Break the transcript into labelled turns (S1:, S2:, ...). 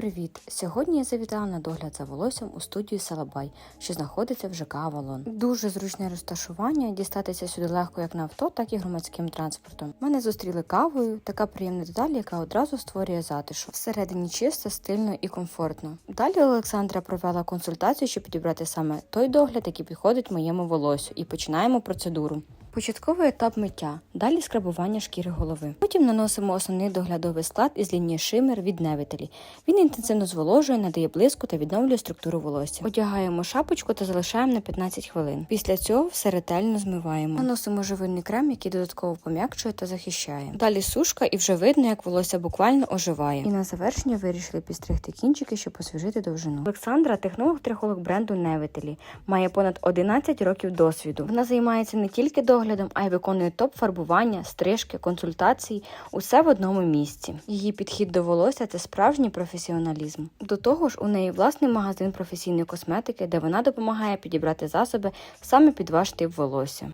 S1: привіт! Сьогодні я завітала на догляд за волоссям у студію Салабай, що знаходиться в ЖК Авалон. Дуже зручне розташування, дістатися сюди легко як на авто, так і громадським транспортом. Мене зустріли кавою, така приємна деталь, яка одразу створює затишу. Всередині чисто, стильно і комфортно. Далі Олександра провела консультацію, щоб підібрати саме той догляд, який підходить моєму волосю, і починаємо процедуру. Початковий етап миття, далі скрабування шкіри голови. Потім наносимо основний доглядовий склад із лінії шимер від невителі. Він інтенсивно зволожує, надає блиску та відновлює структуру волосся. Одягаємо шапочку та залишаємо на 15 хвилин. Після цього все ретельно змиваємо. Наносимо живильний крем, який додатково пом'якчує та захищає. Далі сушка, і вже видно, як волосся буквально оживає. І на завершення вирішили підстригти кінчики, щоб освіжити довжину. Олександра, технолог-трихолог бренду Невителі, має понад 11 років досвіду. Вона займається не тільки доглядом, а й виконує топ фарбування, стрижки, консультації усе в одному місці. Її підхід до волосся це справжній професіоналізм. До того ж, у неї власний магазин професійної косметики, де вона допомагає підібрати засоби саме під ваш тип волосся.